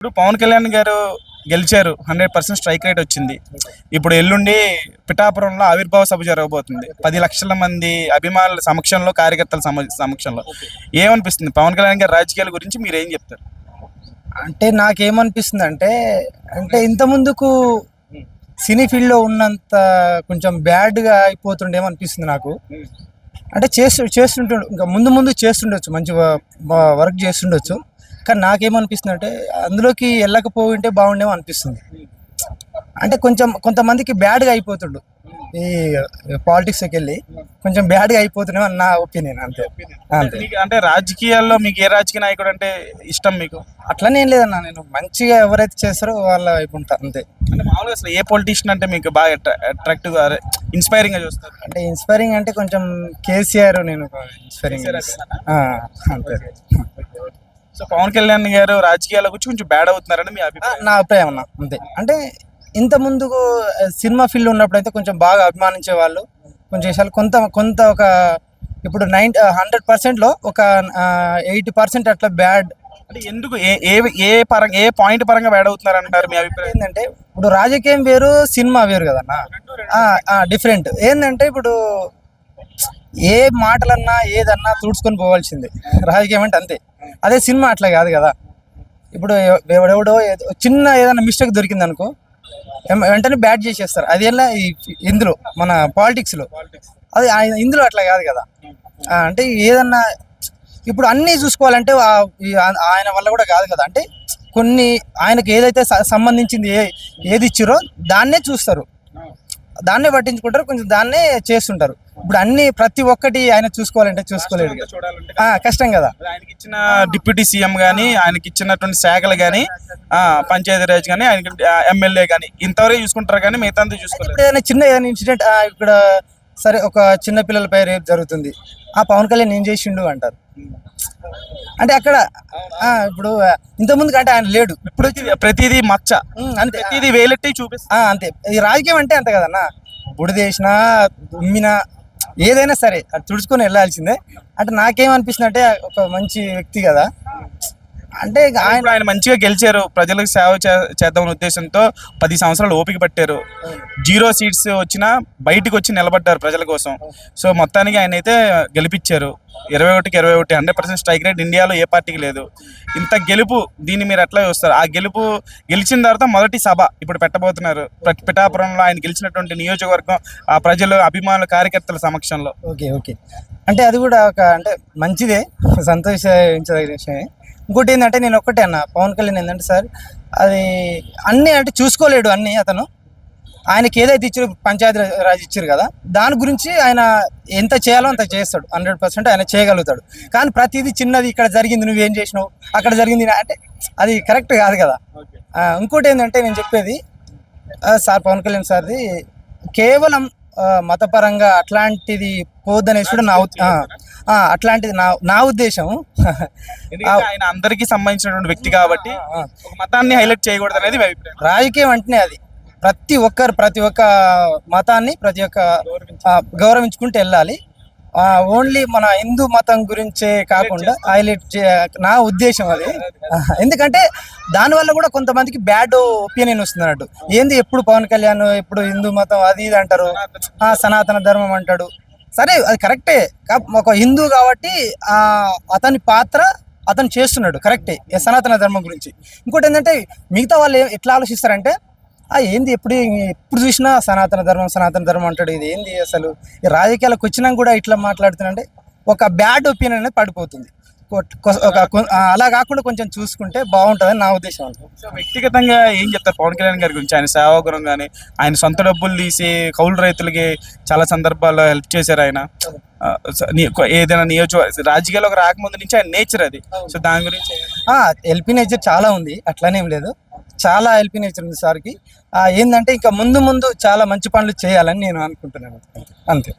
ఇప్పుడు పవన్ కళ్యాణ్ గారు గెలిచారు హండ్రెడ్ పర్సెంట్ స్ట్రైక్ రేట్ వచ్చింది. ఇప్పుడు ఎల్లుండి పిఠాపురంలో ఆవిర్భావ సభ జరగబోతుంది. పది లక్షల మంది అభిమానుల సమక్షంలో కార్యకర్తల సమ సమక్షంలో. ఏమనిపిస్తుంది? పవన్ కళ్యాణ్ గారి రాజకీయాల గురించి మీరు ఏం చెప్తారు? అంటే నాకేమనిపిస్తుంది అంటే అంటే ఇంత ముందుకు సినీ ఫీల్డ్లో ఉన్నంత కొంచెం బ్యాడ్గా అయిపోతుండేమో అనిపిస్తుంది నాకు? అంటే చేస్తు చేస్తుంటు ఇంకా ముందు ముందు చేస్తుండొచ్చు మంచి వర్క్ చేస్తుండొచ్చు. కానీ నాకేమనిపిస్తుంది అంటే అందులోకి వెళ్ళకపోయింటే బాగుండేమో అనిపిస్తుంది. అంటే కొంచెం కొంతమందికి బ్యాడ్గా అయిపోతుండు. ఈ పాలిటిక్స్కి వెళ్ళి కొంచెం బ్యాడ్గా అయిపోతున్నాం అని నా ఒపీనియన్ అంతే. అంతే. అంటే రాజకీయాల్లో మీకు ఏ రాజకీయ నాయకుడు అంటే ఇష్టం మీకు? అట్లనే ఏం లేదన్నా నేను మంచిగా ఎవరైతే చేస్తారో వాళ్ళ వైపు ఉంటా అంతే. అంటే మామూలుగా అసలు ఏ పొలిటీషియన్ అంటే మీకు బాగా అట్రాక్టివ్ ఇన్స్పైరింగ్గా చూస్తారు? అంటే ఇన్స్పైరింగ్ అంటే కొంచెం కేసీఆర్ నేను ఇన్స్పైరింగ్ అంతే. సో పవన్ కళ్యాణ్ గారు రాజకీయాల గురించి కొంచెం బ్యాడ్ అవుతున్నారని మీ అభిప్రాయం. నా అభిప్రాయం అన్న అంతే. అంటే ఇంత ముందుకు సినిమా ఫీల్డ్ ఉన్నప్పుడు అయితే కొంచెం బాగా అభిమానించే వాళ్ళు కొంచెం విషయాలు కొంత కొంత ఒక ఇప్పుడు నైన్ హండ్రెడ్ పర్సెంట్లో ఒక ఎయిటీ పర్సెంట్ అట్లా బ్యాడ్ అంటే ఎందుకు ఏ ఏ ఏ పరంగా ఏ పాయింట్ పరంగా బ్యాడ్ అవుతున్నారు అంటారు మీ అభిప్రాయం? ఏంటంటే ఇప్పుడు రాజకీయం వేరు సినిమా వేరు కదన్నా డిఫరెంట్ ఏంటంటే ఇప్పుడు ఏ మాటలన్నా ఏదన్నా తుడుచుకొని పోవాల్సిందే. రాజకీయం అంటే అంతే. అదే సినిమా అట్లా కాదు కదా. ఇప్పుడు ఎవడెవడో ఏదో- చిన్న ఏదైనా మిస్టేక్ దొరికింది అనుకో వెంటనే బ్యాట్ చేసేస్తారు. అది ఎలా ఈ- ఇందులో మన పాలిటిక్స్లో. అది ఆయన ఇందులో అట్లా కాదు కదా. అంటే ఏదన్నా ఇప్పుడు అన్నీ చూసుకోవాలంటే ఆయన వల్ల కూడా కాదు కదా. అంటే కొన్ని ఆయనకు ఏదైతే సంబంధించింది ఏ ఏది ఇచ్చారో దాన్నే చూస్తారు. దాన్నే పట్టించుకుంటారు కొంచెం దాన్నే చేస్తుంటారు. ఇప్పుడు అన్ని ప్రతి ఒక్కటి ఆయన చూసుకోవాలంటే చూసుకోలేడు కష్టం కదా. ఆయనకి ఇచ్చిన డిప్యూటీ సీఎం గానీ ఆయనకి ఇచ్చినటువంటి శాఖలు గానీ ఆ, పంచాయతీరాజ్ కానీ ఆయనకి ఎమ్మెల్యే గానీ ఇంతవరకు చూసుకుంటారు కానీ మిగతా అంతా ఏదైనా చిన్న ఏదైనా ఇన్సిడెంట్ ఇక్కడ సరే ఒక చిన్న పిల్లలపై రేపు జరుగుతుంది. ఆ పవన్ కళ్యాణ్ ఏం చేసిండు అంటారు. అంటే అక్కడ ఆ, ఇప్పుడు ఇంతకుముందు అంటే ఆయన లేడు. ఇప్పుడు ప్రతిదీ- మచ్చ. అంతే. ప్రతిదీ వేలెట్టి చూపిస్తారు ఆ, అంతే. ఈ రాజకీయం అంటే అంతే కదన్నా. బుడిదేసినా దుమ్మినా ఏదైనా సరే అది తుడుచుకొని వెళ్ళాల్సిందే. అంటే నాకేమనిపిస్తుంది అంటే ఒక మంచి వ్యక్తి కదా. అంటే ఇక ఆయన ఆయన మంచిగా గెలిచారు. ప్రజలకు సేవ చేద్దామనే ఉద్దేశంతో పది సంవత్సరాలు ఓపిక పట్టారు. జీరో సీట్స్ వచ్చినా బయటకు వచ్చి నిలబడ్డారు ప్రజల కోసం. సో మొత్తానికి ఆయన అయితే గెలిపించారు ఇరవై ఒకటికి ఇరవై ఒకటి హండ్రెడ్ పర్సెంట్ స్ట్రైక్ రేట్ ఇండియాలో ఏ పార్టీకి లేదు. ఇంత గెలుపు దీన్ని మీరు ఎట్లా చూస్తారు? ఆ గెలుపు గెలిచిన తర్వాత మొదటి సభ ఇప్పుడు పెట్టబోతున్నారు. పిఠాపురంలో ఆయన గెలిచినటువంటి నియోజకవర్గం ఆ ప్రజలు అభిమానుల కార్యకర్తల సమక్షంలో. Okay okay. అంటే అది కూడా ఒక అంటే మంచిదే. సంతోషించదగిన విషయమే. ఇంకోటి ఏంటంటే నేను ఒక్కటే అన్న పవన్ కళ్యాణ్ ఏంటంటే సార్ అది అన్నీ అంటే చూసుకోలేడు అన్నీ అతను. ఆయనకి ఏదైతే ఇచ్చారు పంచాయతీ రాజ్- ఇచ్చారు కదా దాని గురించి ఆయన ఎంత చేయాలో అంత చేస్తాడు. హండ్రెడ్ పర్సెంట్ ఆయన చేయగలుగుతాడు. కానీ ప్రతిదీ చిన్నది ఇక్కడ జరిగింది నువ్వేం చేసినావు అక్కడ జరిగింది అంటే అది కరెక్ట్ కాదు కదా. ఇంకోటి ఏంటంటే నేను చెప్పేది సార్ పవన్ కళ్యాణ్ సార్ది కేవలం మతపరంగా అట్లాంటిది పోద్దనేసి కూడా నా అట్లాంటిది నా నా ఉద్దేశం. ఆయన అందరికీ సంబంధించినటువంటి వ్యక్తి కాబట్టి మతాన్ని హైలైట్ చేయకూడదు అనేది రాజకీయం అంటేనే అది. ప్రతి ఒక్కరు ప్రతి ఒక్క మతాన్ని ప్రతి ఒక్క గౌరవించుకుంటూ వెళ్ళాలి. ఓన్లీ మన హిందూ మతం గురించే కాకుండా హైలైట్ చే నా ఉద్దేశం అది. ఎందుకంటే దానివల్ల కూడా కొంతమందికి బ్యాడ్ ఒపీనియన్ వస్తుంది అన్నట్టు. ఏంది ఎప్పుడు పవన్ కళ్యాణ్ ఎప్పుడు హిందూ మతం అది ఇది అంటారు. ఆ, సనాతన ధర్మం అంటాడు. సరే అది కరెక్టే. ఒక హిందూ కాబట్టి అతని పాత్ర అతను చేస్తున్నాడు. కరెక్టే. సనాతన ధర్మం గురించి. ఇంకోటి ఏంటంటే మిగతా వాళ్ళు ఎట్లా ఆలోచిస్తారంటే ఆ ఏంది ఎప్పుడు ఎప్పుడు చూసినా సనాతన ధర్మం సనాతన ధర్మం అంటాడు. ఇది ఏంది అసలు? ఈ రాజకీయాలకు వచ్చినా కూడా ఇట్లా మాట్లాడుతున్నాంటే ఒక బ్యాడ్ ఒపీనియన్ అనేది పడిపోతుంది. అలా కాకుండా కొంచెం చూసుకుంటే బాగుంటుందని నా ఉద్దేశం వ్యక్తిగతంగా ఏం చెప్తారు? పవన్ కళ్యాణ్ గారి గురించి ఆయన సేవాగుణం కానీ ఆయన సొంత డబ్బులు తీసి కౌలు రైతులకి చాలా సందర్భాల్లో హెల్ప్ చేశారు ఆయన. ఏదైనా నియోజక రాజకీయాల్లోకి రాకముందు నుంచి ఆయన నేచర్ అది. సో దాని గురించి ఎల్పీ నేచర్ చాలా ఉంది. అట్లానేం లేదు. చాలా ఎల్పీ నేచర్ ఉంది సార్కి. ఏంటంటే ఇంకా ముందు ముందు చాలా మంచి పనులు చేయాలని నేను అనుకుంటున్నాను. అంతే.